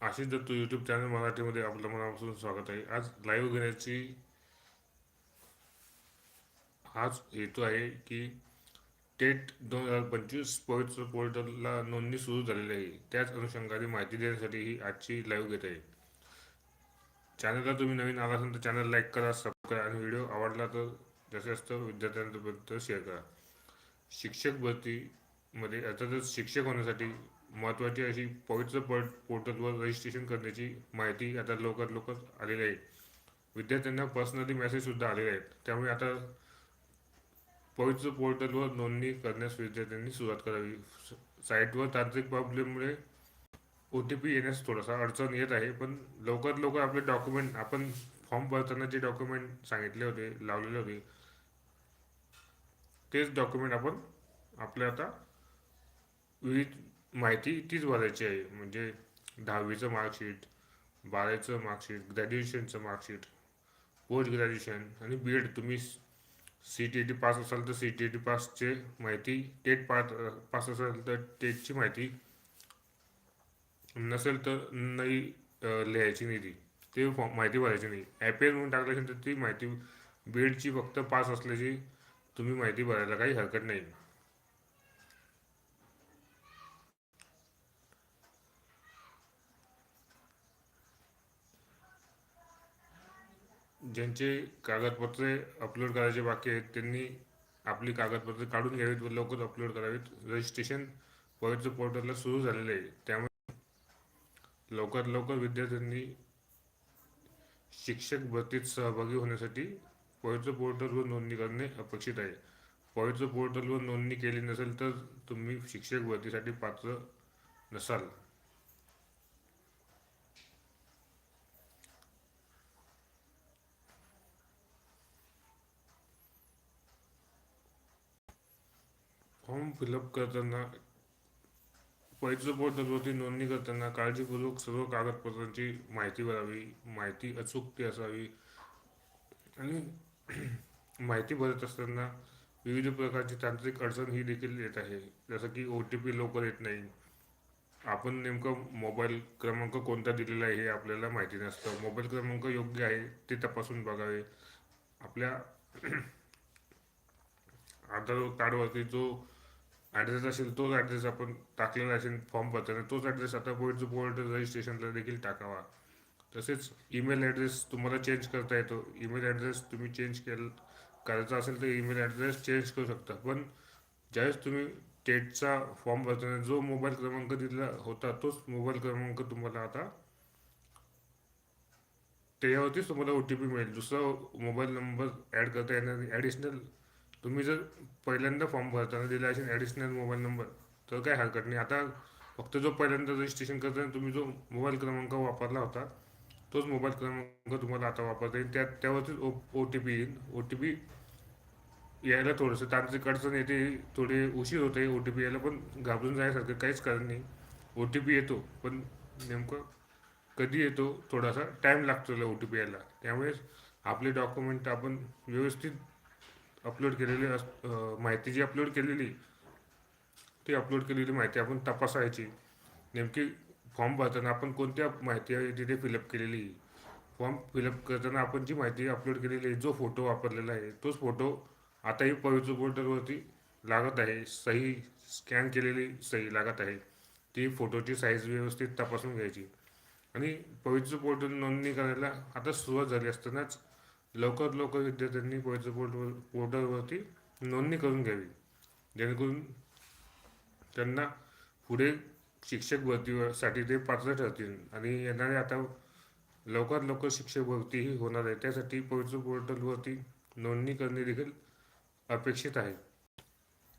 Ashish Dattu YouTube channel मराठीमध्ये आपलं मनापासून स्वागत आहे. आज लाईव्ह घेण्याची हाच हेतू आहे की टेट दोन हजार पंचवीस पवित्र पोर्टलला नोंदणी सुरू झालेली आहे. त्याच अनुषंगाने माहिती देण्यासाठी ही आजची लाईव्ह घेत आहे. चॅनलला तुम्ही नवीन आला असाल तर चॅनल लाईक करा सबस्क्राईब करा आणि व्हिडिओ आवडला तर जास्तीत जास्त विद्यार्थ्यांपर्यंत शेअर करा. शिक्षक भरतीमध्ये अर्थातच शिक्षक होण्यासाठी महत्त्वाची अशी पवित्र पोर्ट पोर्टलवर रजिस्ट्रेशन करण्याची माहिती आता लवकर लवकर आलेली आहे. विद्यार्थ्यांना पर्सनली मेसेजसुद्धा आलेले आहेत. त्यामुळे आता पवित्र पोर्टलवर नोंदणी करण्यास विद्यार्थ्यांनी सुरुवात करावी. स- साईटवर तांत्रिक प्रॉब्लेममुळे ओ टी पी येण्यास थोडासा अडचण येत आहे पण लवकरात लवकर आपले डॉक्युमेंट आपण फॉर्म भरताना जे डॉक्युमेंट सांगितले होते लावलेले होते तेच डॉक्युमेंट आपण आपल्या आता विविध माहिती तीच भरायची आहे. म्हणजे दहावीचं मार्कशीट बारावीचं मार्कशीट ग्रॅज्युएशनचं मार्कशीट पोस्ट ग्रॅज्युएशन आणि बी एड तुम्ही सी टी टी पास असाल तर सी टी टी पासचे माहिती टेट पास पास असाल तर टेटची माहिती. नसेल तर नाही लिहायची नाही ती ते फॉर्म माहिती भरायची नाही. ॲप म्हणून टाकलं असेल तर ती माहिती बी एडची फक्त पास असल्याची तुम्ही माहिती भरायला काही हरकत नाही. ज्यांचे कागदपत्रे अपलोड करायचे बाकी आहेत त्यांनी आपली कागदपत्रे काढून घ्यावीत व लवकर अपलोड करावीत. रजिस्ट्रेशन पवित्र पोर्टलला सुरू झालेले आहे. त्यामुळे लवकर लवकर विद्यार्थ्यांनी शिक्षक भरतीत सहभागी होण्यासाठी पवित्र पोर्टलवर नोंदणी करणे अपेक्षित आहे. पवित्र पोर्टलवर नोंदणी केली नसेल तर तुम्ही शिक्षक भरतीसाठी पात्र नसाल. फॉर्म फिलअप करताना पैसे पोर्टलवरती नोंदणी करताना काळजीपूर्वक सर्व कागदपत्रांची माहिती भरावी माहिती अचूकती असावी आणि माहिती भरत असताना विविध प्रकारची तांत्रिक अडचण ही देखील येत आहे. जसं की ओ टी पी लवकर येत नाही. आपण नेमकं मोबाईल क्रमांक कोणता दिलेला आहे हे आपल्याला माहिती नसतं. मोबाईल क्रमांक योग्य आहे ते तपासून बघावे. आपल्या आधार कार्डवरती जो ॲड्रेस असेल तोच ॲड्रेस आपण टाकलेला असेल फॉर्म भरताना तोच ॲड्रेस आता पोर्ट पोर्टल रजिस्ट्रेशनला देखील टाकावा. तसेच ईमेल ॲड्रेस तुम्हाला चेंज करता येतो. ईमेल ॲड्रेस तुम्ही चेंज केल करायचा असेल तर ईमेल ॲड्रेस चेंज करू शकता. पण ज्यावेळेस तुम्ही टेटचा फॉर्म भरताना जो मोबाईल क्रमांक दिला होता तोच मोबाईल क्रमांक तुम्हाला आता त्याच्यावरतीच तुम्हाला ओ टी पी मिळेल. दुसरा मोबाईल नंबर ॲड करता येणार ॲडिशनल तुम्ही जर पहिल्यांदा फॉर्म भरताना दिला असेल ॲडिशनल मोबाईल नंबर तर काही हरकत नाही. आता फक्त जो पहिल्यांदा रजिस्ट्रेशन करताना तुम्ही जो मोबाईल क्रमांक वापरला होता तोच मोबाईल क्रमांक तुम्हाला आता वापरता येईल. त्या त्यावरतीच ओ ओ टी पी येईल. ओ टी पी यायला थोडंसं तांत्रिक अडचण येते थोडे उशीर होते ओ टी पी यायला पण घाबरून जाण्यासारखं काहीच कारण नाही. ओ टी पी येतो पण नेमकं कधी येतो थोडासा टाईम लागतो ओ टी पी यायला. त्यामुळे आपले डॉक्युमेंट आपण व्यवस्थित अपलोड केलेली अस माहिती जी अपलोड केलेली ती अपलोड केलेली माहिती आपण तपासायची. नेमकी फॉर्म भरताना आपण कोणत्या माहिती आहे तिथे फिलअप केलेली? फॉर्म फिलअप करताना आपण जी माहिती अपलोड केलेली आहे जो फोटो वापरलेला आहे तोच फोटो आताही पवित्र पोर्टलवरती लागत आहे. सही स्कॅन केलेली सही लागत आहे. ती फोटोची साईज व्यवस्थित तपासून घ्यायची. आणि पवित्र पोर्टल नोंदणी करायला आता सुरुवात झाली असतानाच लवकर लवकर विद्यार्थ्यांनी पवित्र पोर्टल पोर्टलवरती नोंदणी करून घ्यावी. जेणेकरून त्यांना पुढे शिक्षक भरतीसाठी ते पात्र ठरतील. आणि येणारे आता लवकरात लवकर शिक्षक भरतीही होणार आहे. त्यासाठी पवित्र पोर्टलवरती नोंदणी करणे देखील अपेक्षित आहे.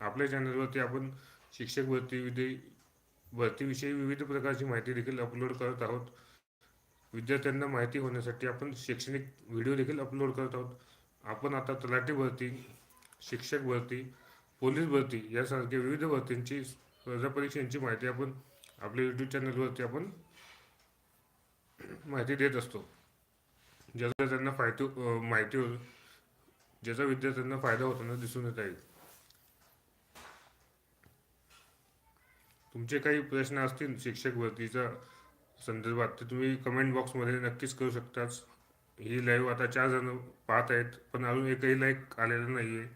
आपल्या चॅनलवरती आपण शिक्षक भरतीविषयी भरतीविषयी विविध प्रकारची माहिती देखील अपलोड करत आहोत. विद्यार्थ्यांना माहिती होण्यासाठी आपण शैक्षणिक व्हिडिओ देखील अपलोड करत आहोत. आपण आता तलाठी भरती शिक्षक भरती पोलीस भरती यासारख्या विविध भरतींची स्पर्धा परीक्षांची माहिती आपण आपल्या यूट्यूब चॅनलवरती आपण माहिती देत असतो. ज्याचा त्यांना फायदो माहिती होईल ज्याचा विद्यार्थ्यांना फायदा होताना दिसून येत आहे. तुमचे काही प्रश्न असतील शिक्षक भरतीचा संदर्भात ते तुम्ही कमेंट बॉक्समध्ये नक्कीच करू शकताच. ही लाईव्ह आता चार जण पाहत आहेत पण अजून एकही लाईक आलेलं नाही आहे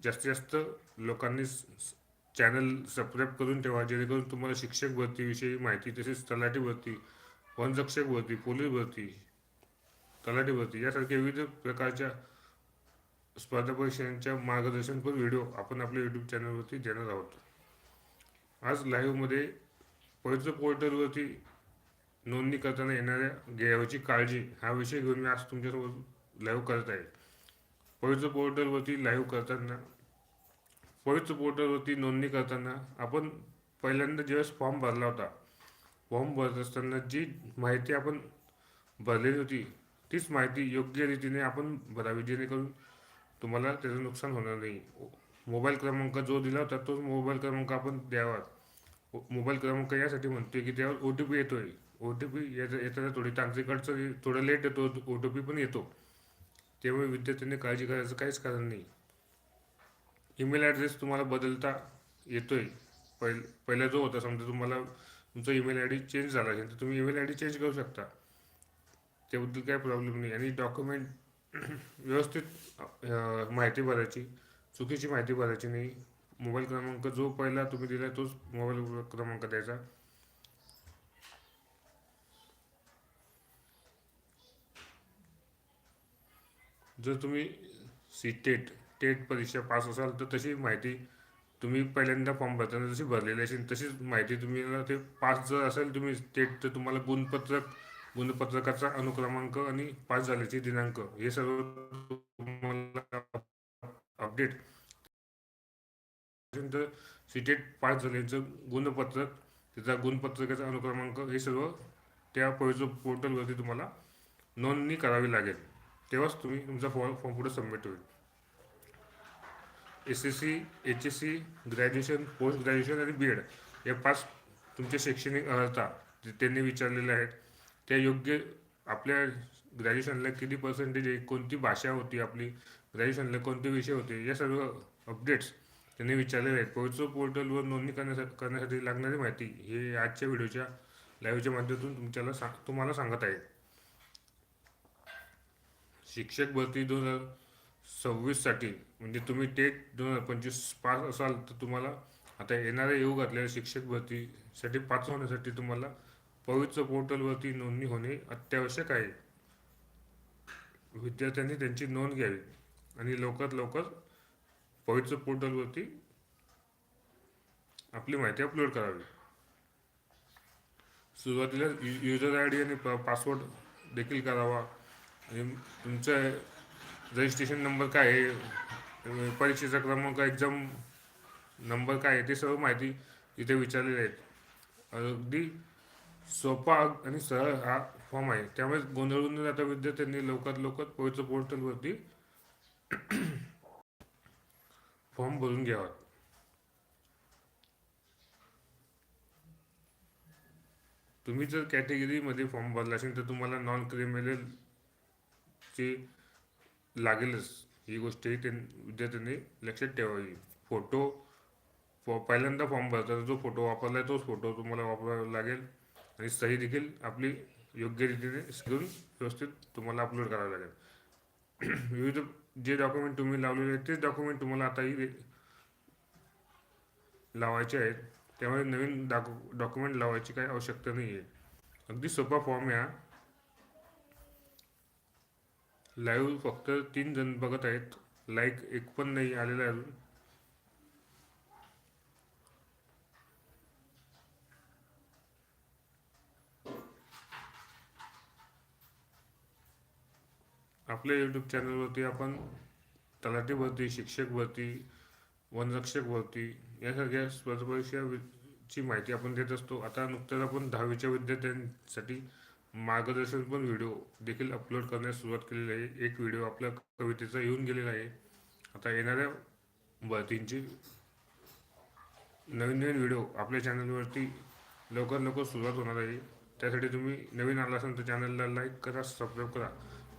जास्तीत जास्त लोकांनी चॅनल सबस्क्राईब करून ठेवा जेणेकरून तुम्हाला शिक्षक भरतीविषयी माहिती तसेच तलाठी भरती वनरक्षक भरती पोलीस भरती तलाठी भरती यासारख्या विविध प्रकारच्या स्पर्धा परीक्षांच्या मार्गदर्शनपर व्हिडिओ आपण आपल्या यूट्यूब चॅनलवरती देणार आहोत. आज लाईव्हमध्ये पवित्र पोर्टलवरती नोंदणी करताना येणाऱ्या घ्यावयाची काळजी हा विषय घेऊन मी आज तुमच्यासोबत लाईव्ह करत आहे. पवित्र पोर्टलवरती लाईव्ह करताना पवित्र पोर्टलवरती नोंदणी करताना आपण पहिल्यांदा ज्यावेळेस फॉर्म भरला होता फॉर्म भरत असताना जी माहिती आपण भरलेली होती तीच माहिती योग्य रीतीने आपण भरावी जेणेकरून तुम्हाला त्याचं नुकसान होणार नाही. मोबाईल क्रमांक जो दिला होता तोच मोबाईल क्रमांक आपण द्यावा. मोबाईल क्रमांक यासाठी म्हणतोय की त्यावर ओ टी पी येतोय. ओ टी पी येताना थोडी तांत्रिक अडचण थोडं लेट येतो ओ टी पी पण येतो. त्यामुळे विद्यार्थ्यांनी काळजी करायचं काहीच कारण नाही. ईमेल ॲड्रेस तुम्हाला बदलता येतोय. पहिल पहिला जो होता समजा तुम्हाला तुमचा ईमेल आय डी चेंज झाला असेल तर तुम्ही ईमेल आय डी चेंज करू शकता. त्याबद्दल काही प्रॉब्लेम नाही. आणि डॉक्युमेंट व्यवस्थित माहिती भरायची चुकीची माहिती भरायची नाही. मोबाईल क्रमांक जो पहिला तुम्ही दिला तोच मोबाईल क्रमांक द्यायचा. जर तुम्ही सी टेट टेट परीक्षा पास असाल तर तशी माहिती तुम्ही पहिल्यांदा फॉर्म भरताना जशी भरलेली असेल तशीच माहिती तुम्ही ते पास जर असेल तुम्ही टेट तर तुम्हाला गुणपत्रक गुणपत्रकाचा अनुक्रमांक आणि पास झाल्याचे दिनांक हे सर्व तुम्हाला अपडेट तर सीटेट पास झाल्याचं गुणपत्रक त्याचा गुणपत्रकाचा अनुक्रमांक हे सर्व त्या पवित्र पोर्टलवरती तुम्हाला नोंदणी करावी लागेल. तेव्हाच तुम्ही तुमचा फॉर्म फॉर्म पुढे सबमिट होईल. S S C H S C graduation post graduation आणि बी एड या पाच तुमच्या शैक्षणिक अर्हता जे त्यांनी विचारलेल्या आहेत त्या योग्य आपल्या ग्रॅज्युएशनला किती पर्सेंटेज आहे कोणती भाषा होती आपली ग्रॅज्युएशनला कोणते विषय होते या सर्व अपडेट्स त्यांनी विचारलेले आहेत पवित्र पोर्टलवर नोंदणी करण्यासाठी करण्यासाठी लागणारी माहिती हे आजच्या व्हिडिओच्या लाईव्हच्या माध्यमातून तुमच्याला सा तुम्हाला सांगत आहे. शिक्षक भरती दोन हजार सव्वीससाठी म्हणजे तुम्ही टेट दोन हजार पंचवीस पास असाल तर तुम्हाला आता येणाऱ्या येऊ घातलेल्या शिक्षक भरतीसाठी पात्र होण्यासाठी तुम्हाला पवित्र पोर्टलवरती नोंदणी होणे अत्यावश्यक आहे. विद्यार्थ्यांनी त्यांची नोंद घ्यावी आणि लवकरात लवकर पवित्र पोर्टलवरती आपली माहिती अपलोड करावी. सुरुवातीला युजर आय डी आणि पासवर्ड देखील करावा. आणि तुमचं रजिस्ट्रेशन नंबर काय आहे? परीक्षेचा क्रमांक एक्झाम नंबर काय आहे? ते सर्व माहिती इथे विचारलेली आहेत. अगदी सोपा आणि सरळ हा फॉर्म आहे. त्यामुळे गोंधळून जाता विद्यार्थ्यांनी लवकरात लवकर पवित्र पोर्टलवरती फॉर्म भरून घ्यावा तुम्ही जर कॅटेगरीमध्ये फॉर्म भरला असेल तर तुम्हाला नॉन क्रिमिनल चे लागेलच. ही गोष्टही त्यां विद्यार्थ्यांनी लक्षात ठेवावी. फोटो फॉ पहिल्यांदा फॉर्म भरताना जो फोटो वापरला आहे तोच फोटो तुम्हाला वापरावा लागेल. आणि सही देखील आपली योग्य रीतीने घेऊन व्यवस्थित तुम्हाला अपलोड करावं लागेल. विविध जे डॉक्युमेंट तुम्ही लावलेले आहेत तेच डॉक्युमेंट तुम्हाला आताही लावायचे आहेत. त्यामुळे नवीन डॉक्यु डॉक्युमेंट लावायची काही आवश्यकता नाही आहे अगदी सोपा फॉर्म या लाईव्ह फक्त तीन जण बघत आहेत. लाईक एक पण नाही आलेला अजून. आपल्या यूट्यूब चॅनलवरती आपण तलाठी भरती शिक्षक भरती वनरक्षक भरती यासारख्या स्पर्धा परीक्षाची माहिती आपण देत असतो. आता नुकत्याच आपण दहावीच्या विद्यार्थ्यांसाठी मार्गदर्शन पण व्हिडिओ देखील अपलोड करण्यास सुरुवात केलेली आहे. एक व्हिडिओ आपल्या कवितेचा येऊन गेलेला आहे. आता येणाऱ्या भरतींची नवीन नवीन व्हिडिओ आपल्या चॅनलवरती लवकर लवकर सुरुवात होणार आहे. त्यासाठी तुम्ही नवीन आला असाल तर चॅनलला लाईक करा सबस्क्राईब करा.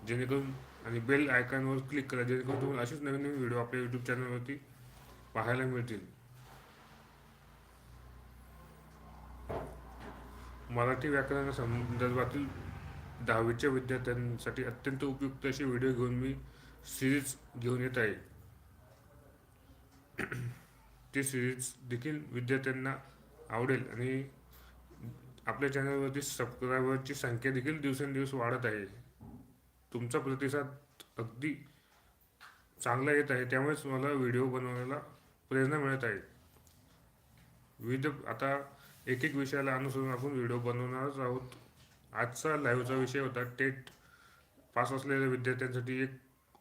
जेणेकरून आणि बेल आयकॉनवर क्लिक करा जेणेकरून तुम्हाला असेच नवीन नवीन व्हिडिओ आपल्या यूट्यूब चॅनलवरती पाहायला मिळतील. मराठी व्याकरण संदर्भातील दहावीच्या विद्यार्थ्यांसाठी अत्यंत उपयुक्त असे व्हिडिओ घेऊन मी सिरीज घेऊन येत आहे. ती सिरीज देखील विद्यार्थ्यांना आवडेल आणि आपल्या चॅनलवरती सबस्क्रायबरची संख्या देखील दिवसेंदिवस वाढत आहे. तुमचा प्रतिसाद अगदी चांगला येत आहे. त्यामुळेच मला व्हिडिओ बनवण्याला प्रेरणा मिळत आहे. विविध आता एक एक विषयाला अनुसरून आपण व्हिडिओ बनवणारच आहोत. आजचा लाईव्हचा विषय होता टेट पास असलेल्या विद्यार्थ्यांसाठी एक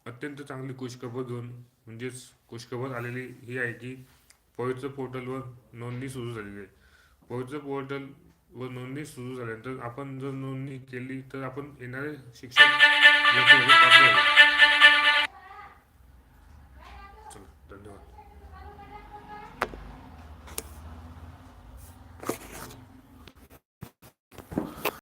अत्यंत चांगली खुशखबर घेऊन म्हणजेच खुशखबर आलेली ही आहे की पवित्र पोर्टलवर नोंदणी सुरू झालेली आहे. पवित्र पोर्टलवर नोंदणी सुरू झाल्यानंतर आपण जर नोंदणी केली तर आपण येणारे शिक्षक लोक पात्र होईल